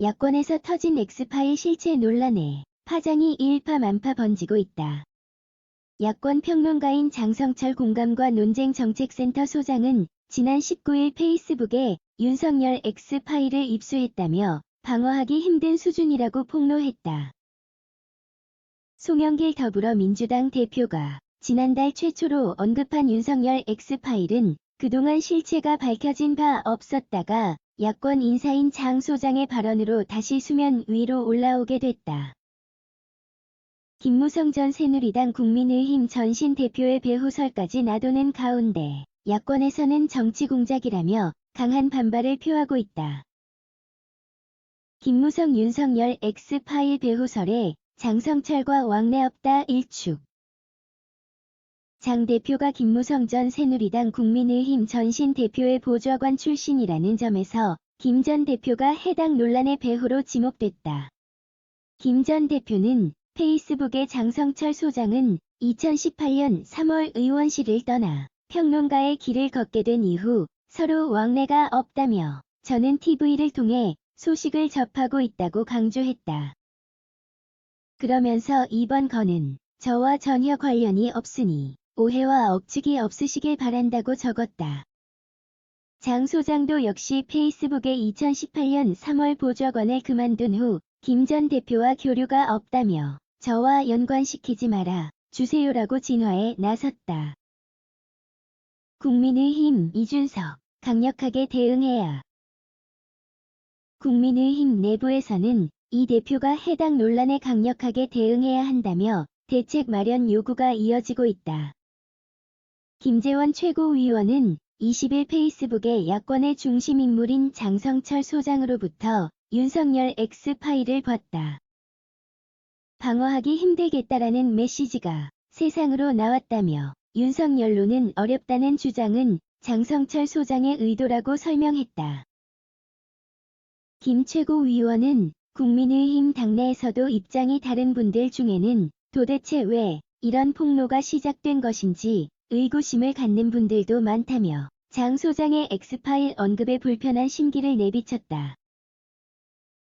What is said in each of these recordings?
야권에서 터진 엑스파일 실체 논란에 파장이 일파만파 번지고 있다. 야권 평론가인 장성철 공감과 논쟁 정책센터 소장은 지난 19일 페이스북에 윤석열 엑스파일을 입수했다며 방어하기 힘든 수준이라고 폭로했다. 송영길 더불어민주당 대표가 지난달 최초로 언급한 윤석열 엑스파일은 그동안 실체가 밝혀진 바 없었다가 야권 인사인 장 소장의 발언으로 다시 수면 위로 올라오게 됐다. 김무성 전 새누리당 국민의힘 전신 대표의 배후설까지 나도는 가운데 야권에서는 정치 공작이라며 강한 반발을 표하고 있다. 김무성 윤석열 X파일 배후설에 장성철과 왕래 없다 일축 장 대표가 김무성 전 새누리당 국민의힘 전신 대표의 보좌관 출신이라는 점에서 김 전 대표가 해당 논란의 배후로 지목됐다. 김 전 대표는 페이스북에 장성철 소장은 2018년 3월 의원실을 떠나 평론가의 길을 걷게 된 이후 서로 왕래가 없다며 저는 TV를 통해 소식을 접하고 있다고 강조했다. 그러면서 이번 건은 저와 전혀 관련이 없으니 오해와 억측이 없으시길 바란다고 적었다. 장 소장도 역시 페이스북에 2018년 3월 보좌관을 그만둔 후 김 전 대표와 교류가 없다며 저와 연관시키지 마라 주세요라고 진화에 나섰다. 국민의힘 이준석 강력하게 대응해야 국민의힘 내부에서는 이 대표가 해당 논란에 강력하게 대응해야 한다며 대책 마련 요구가 이어지고 있다. 김재원 최고위원은 20일 페이스북에 야권의 중심 인물인 장성철 소장으로부터 윤석열 X파일을 봤다. 방어하기 힘들겠다라는 메시지가 세상으로 나왔다며 윤석열로는 어렵다는 주장은 장성철 소장의 의도라고 설명했다. 김 최고위원은 국민의힘 당내에서도 입장이 다른 분들 중에는 도대체 왜 이런 폭로가 시작된 것인지 의구심을 갖는 분들도 많다며 장 소장의 엑스파일 언급에 불편한 심기를 내비쳤다.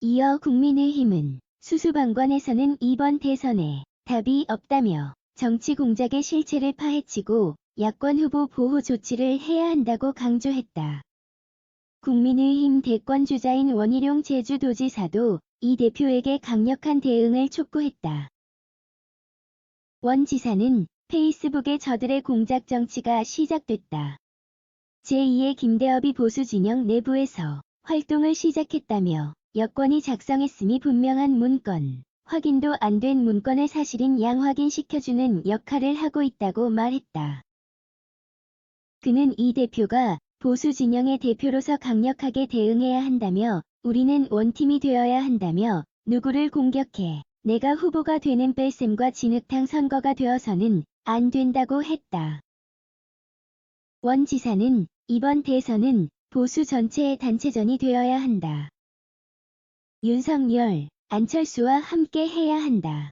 이어 국민의힘은 수수방관에서는 이번 대선에 답이 없다며 정치 공작의 실체를 파헤치고 야권 후보 보호 조치를 해야 한다고 강조했다. 국민의힘 대권 주자인 원희룡 제주도지사도 이 대표에게 강력한 대응을 촉구했다. 원 지사는 페이스북에 저들의 공작 정치가 시작됐다. 제2의 김대업이 보수 진영 내부에서 활동을 시작했다며 여권이 작성했음이 분명한 문건, 확인도 안 된 문건을 사실인 양 확인시켜주는 역할을 하고 있다고 말했다. 그는 이 대표가 보수 진영의 대표로서 강력하게 대응해야 한다며 우리는 원팀이 되어야 한다며 누구를 공격해 내가 후보가 되는 뺄셈과 진흙탕 선거가 되어서는 안 된다고 했다. 원 지사는 이번 대선은 보수 전체의 단체전이 되어야 한다. 윤석열, 안철수와 함께 해야 한다.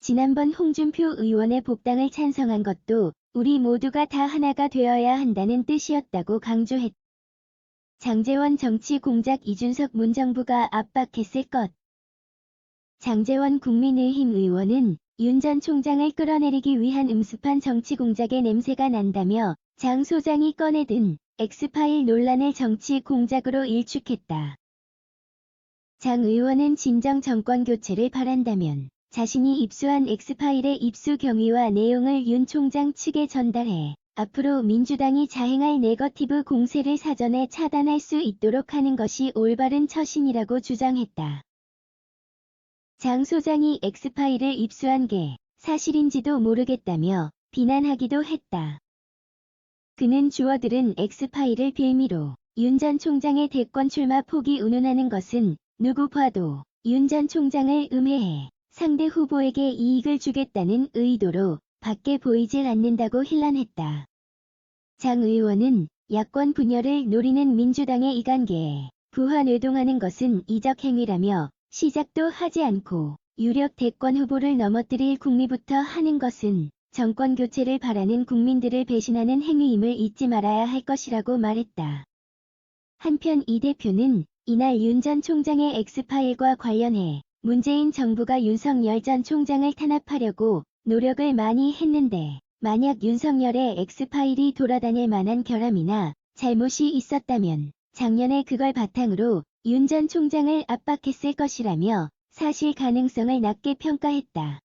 지난번 홍준표 의원의 복당을 찬성한 것도 우리 모두가 다 하나가 되어야 한다는 뜻이었다고 강조했다. 장재원 정치 공작 이준석 문정부가 압박했을 것. 장재원 국민의힘 의원은 윤 전 총장을 끌어내리기 위한 음습한 정치 공작의 냄새가 난다며 장 소장이 꺼내든 엑스파일 논란을 정치 공작으로 일축했다. 장 의원은 진정 정권 교체를 바란다면 자신이 입수한 엑스파일의 입수 경위와 내용을 윤 총장 측에 전달해 앞으로 민주당이 자행할 네거티브 공세를 사전에 차단할 수 있도록 하는 것이 올바른 처신이라고 주장했다. 장 소장이 엑스파일을 입수한 게 사실인지도 모르겠다며 비난하기도 했다. 그는 주어들은 엑스파일을 빌미로 윤 전 총장의 대권 출마 포기 운운하는 것은 누구 봐도 윤 전 총장을 음해해 상대 후보에게 이익을 주겠다는 의도로 밖에 보이질 않는다고 힐난했다. 장 의원은 야권 분열을 노리는 민주당의 이관계에 부하뇌동하는 것은 이적 행위라며 시작도 하지 않고 유력 대권 후보를 넘어뜨릴 국리부터 하는 것은 정권 교체를 바라는 국민들을 배신하는 행위임을 잊지 말아야 할 것이라고 말했다. 한편 이 대표는 이날 윤 전 총장의 엑스파일과 관련해 문재인 정부가 윤석열 전 총장을 탄압하려고 노력을 많이 했는데 만약 윤석열의 엑스파일이 돌아다닐 만한 결함이나 잘못이 있었다면 작년에 그걸 바탕으로 윤 전 총장을 압박했을 것이라며 사실 가능성을 낮게 평가했다.